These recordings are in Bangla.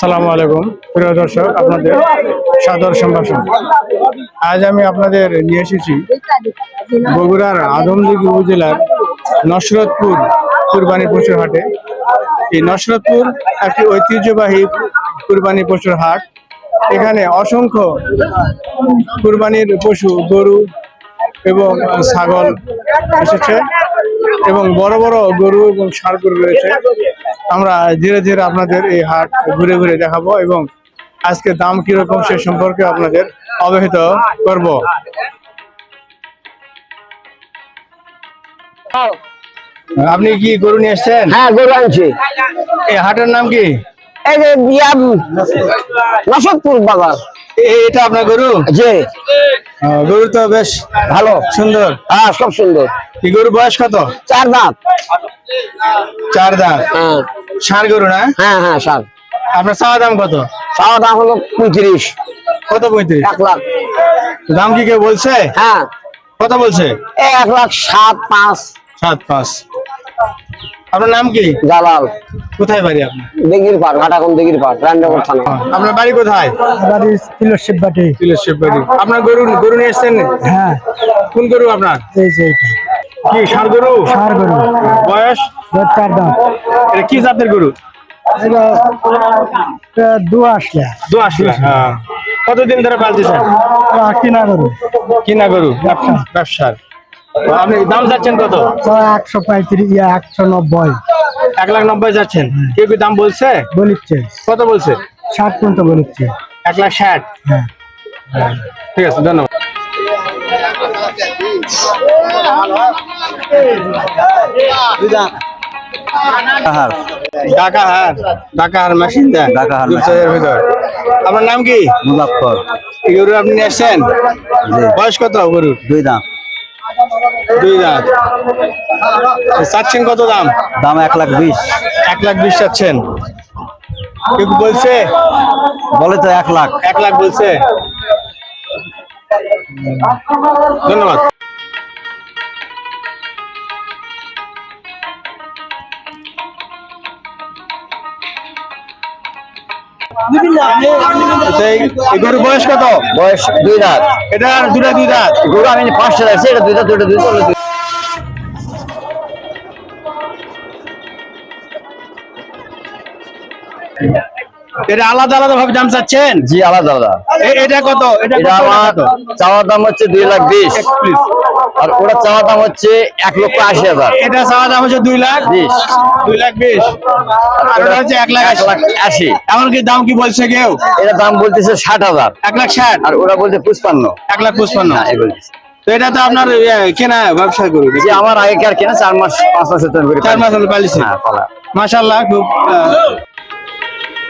সালামু আলাইকুম। প্রিয় দর্শক, আপনাদের সাদর সম্ভাষণ। আজ আমি আপনাদের নিয়ে এসেছি বগুড়ার আদমদিগি উপজেলার নসরতপুর কুরবানি পশুর হাটে। এই নসরতপুর একটি ঐতিহ্যবাহী কুরবানি পশুর হাট। এখানে অসংখ্য কুরবানির পশু, গরু এবং ছাগল এসেছে এবং বড় বড় গরু এবং সার গরু রয়েছে। আমরা ধীরে ধীরে আপনাদের এই হাট ঘুরে ঘুরে দেখাবো এবং আজকে দাম কীরকম সে সম্পর্কে আপনাদের অবহিত করব। আপনি কি গরু নিয়ে এসছেন? হ্যাঁ গরু আনছি। এই হাটের নাম কি? এই যে বিয়া নসদপুর বাজার। এটা আপনার গরু? আহ, গরু তো বেশ ভালো সুন্দর। হ্যাঁ সব সুন্দর। এই গরু বয়স কত? চার দাঁত। চার দাঁত। হ্যাঁ। ষাঁড় গরু না? হ্যাঁ হ্যাঁ আপনার চাওয়া দাম কত? চাওয়া দাম হলো পঁয়ত্রিশ। কত পঁয়ত্রিশ? এক লাখ। দাম কি কেউ বলছে? হ্যাঁ। কত বলছে? এক লাখ সাত পাঁচ। সাত পাঁচ। আপনার নাম কি? জালাল। কোথায় বাড়ি আপনার? দিঘির পার ঘাটাকুন দিঘির পার রান্নাপুর থানা। আপনার বাড়ি কোথায়? বাড়ি বাটি আপনার গরু গরু নিয়ে এসছেন? হ্যাঁ। কোন গরু আপনার? এই যে এইটা। কি ষাঁড় গরু? সার গরু। বয়স? চার দাম এটা কি জাতের গরু? এটা এটা দু আসলে। দু আসলে হ্যাঁ। কতদিন ধরে পালতেছেন? কিনা গরু। কিনা গরু ব্যবসা ব্যবসার। আপনি দাম যাচ্ছেন কত? একশো পঁয়ত্রিশ ইয়া একশো নব্বই। এক লাখ নব্বই যাচ্ছেন। কেউ কি দাম বলছে? বলিচ্ছে। কত বলছে? ষাট পর্যন্ত বলিচ্ছে। এক লাখ ষাট। হ্যাঁ। ঠিক আছে ধন্যবাদ। ঢাকা হার ঢাকা মেশিন দেয় ঢাকা হার ভিতর। আপনার নাম কি? মুজাফর গরু আপনি নিয়ে আসছেন? বয়স কত গরু দুই দাম। দুই দাঁত চাচ্ছেন কত দাম? দাম এক লাখ বিশ। এক লাখ বিশ চাচ্ছেন। কেউ বলছে? বলে তো এক লাখ। এক লাখ বলছে। ধন্যবাদ। গরুর বয়স কত? বয়স দুই দাঁত। এটা দুটা দুই দাঁত? গরু আমি পাঁচটা রাখছি এটা দুই দাঁত দুইটা দুই দাঁত এটা আলাদা আলাদা ভাবে দাম চাচ্ছেন? জি আলাদা আলাদা। এটা কত? এটা আমার চাওয়ার দাম হচ্ছে দুই লাখ বিশ। আর ওটা চাওয়ার দাম হচ্ছে এক লক্ষ আশি হাজার। এটা চাওয়া দাম হচ্ছে দুই লাখ? বিশ। দুই লাখ বিশ। আর ওটা হচ্ছে এক লাখ আশি। এমনকি দাম কি বলছে কেউ? এটা দাম বলতেছে ষাট হাজার। এক লাখ ষাট? আর ওরা বলছে পুষ্পান্ন এক লাখ পঁচপান্ন। না এই বলতেছে। তো এটা তো আপনার কেনা ব্যবসা করুন যে আমার আগেকার কেনা চার মাস পাঁচ মাসের চার মাস পালিছে হ্যাঁ পালা। মাশাল্লাহ খুব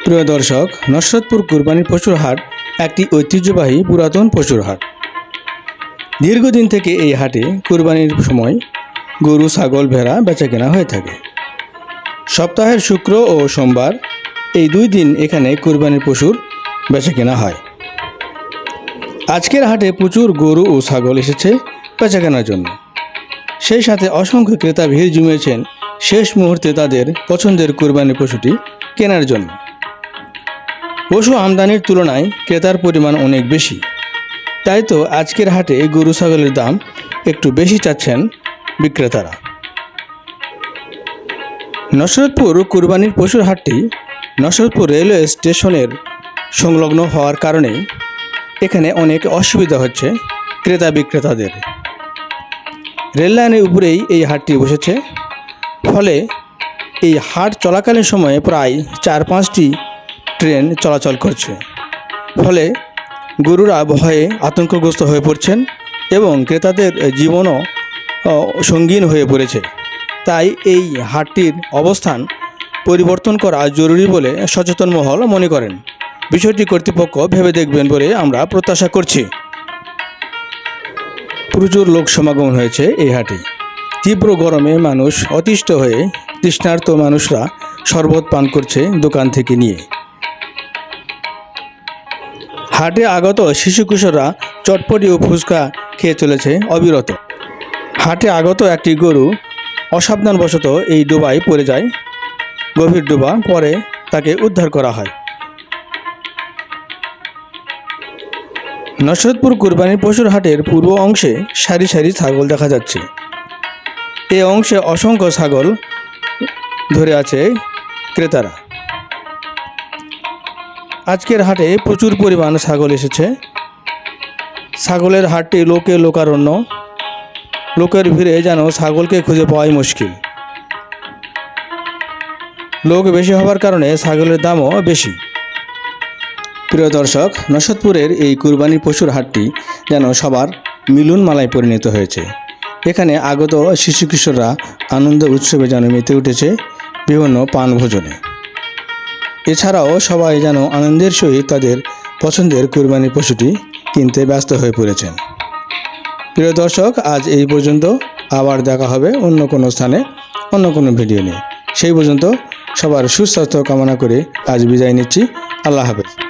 প্রিয় দর্শক, নসরতপুর কুরবানির পশুর হাট একটি ঐতিহ্যবাহী পুরাতন পশুর হাট। দীর্ঘদিন থেকে এই হাটে কুরবানির সময় গরু, ছাগল, ভেড়া বেচাকেনা হয়ে থাকে। সপ্তাহের শুক্র ও সোমবার এই দুই দিন এখানে কুরবানির পশুর বেচাকেনা হয়। আজকের হাটে প্রচুর গরু ও ছাগল এসেছে বেচাকেনার জন্য। সেই সাথে অসংখ্য ক্রেতা ভিড় জমিয়েছেন। শেষ মুহূর্তে তাদের পছন্দের কুরবানির পশুটি কেনার জন্য। পশু আমদানির তুলনায় ক্রেতার পরিমাণ অনেক বেশি। তাই তো আজকের হাটে গরু ছাগলের দাম একটু বেশি চাচ্ছেন বিক্রেতারা। নসরতপুর কুরবানির পশুর হাটটি নসরতপুর রেলওয়ে স্টেশনের সংলগ্ন হওয়ার কারণে এখানে অনেক অসুবিধা হচ্ছে ক্রেতা বিক্রেতাদের। রেল লাইনের উপরেই এই হাটটি বসেছে। ফলে এই হাট চলাকালীন সময়ে প্রায় চার পাঁচটি ট্রেন চলাচল করছে। ফলে গরুরা ভয়ে আতঙ্কগ্রস্ত হয়ে পড়ছেন এবং ক্রেতাদের জীবনও সঙ্গীন হয়ে পড়েছে। তাই এই হাটটির অবস্থান পরিবর্তন করা জরুরি বলে সচেতন মহল মনে করেন। বিষয়টি কর্তৃপক্ষ ভেবে দেখবেন বলে আমরা প্রত্যাশা করছি। প্রচুর লোক সমাগম হয়েছে এই হাটে। তীব্র গরমে মানুষ অতিষ্ঠ হয়ে তৃষ্ণার্ত মানুষরা শরবত পান করছে দোকান থেকে নিয়ে। হাটে আগত শিশু কিশোররা চটপটি ও ফুচকা খেয়ে চলেছে অবিরত। হাটে আগত একটি গরু অসাবধানবশত এই ডোবায় পড়ে যায়। গভীর ডোবা পরে তাকে উদ্ধার করা হয়। নসরতপুর কুরবানির পশুর হাটের পূর্ব অংশে সারি সারি ছাগল দেখা যাচ্ছে। এ অংশে অসংখ্য ছাগল ধরে আছে ক্রেতারা। আজকের হাটে প্রচুর পরিমাণ ছাগল এসেছে। ছাগলের হাটটি লোকে লোকারণ্য। লোকের ভিড়ে যেন ছাগলকে খুঁজে পাওয়াই মুশকিল। লোক বেশি হওয়ার কারণে ছাগলের দামও বেশি। প্রিয় দর্শক, নসদপুরের এই কুরবানি পশুর হাটটি যেন সবার মিলন মালায় পরিণত হয়েছে। এখানে আগত শিশু কিশোররা আনন্দ উৎসবে যেন মেতে উঠেছে বিভিন্ন পান ভোজনে এছাড়াও সবাই যেন আনন্দের সহিত তাদের পছন্দের কুরবানি পশুটি কিনতে ব্যস্ত হয়ে পড়েছেন। প্রিয় দর্শক, আজ এই পর্যন্ত। আবার দেখা হবে অন্য কোনো স্থানে, অন্য কোনো ভিডিও নিয়ে। সেই পর্যন্ত সবার সুস্বাস্থ্য কামনা করে আজ বিদায় নিচ্ছি। আল্লাহ হাফেজ।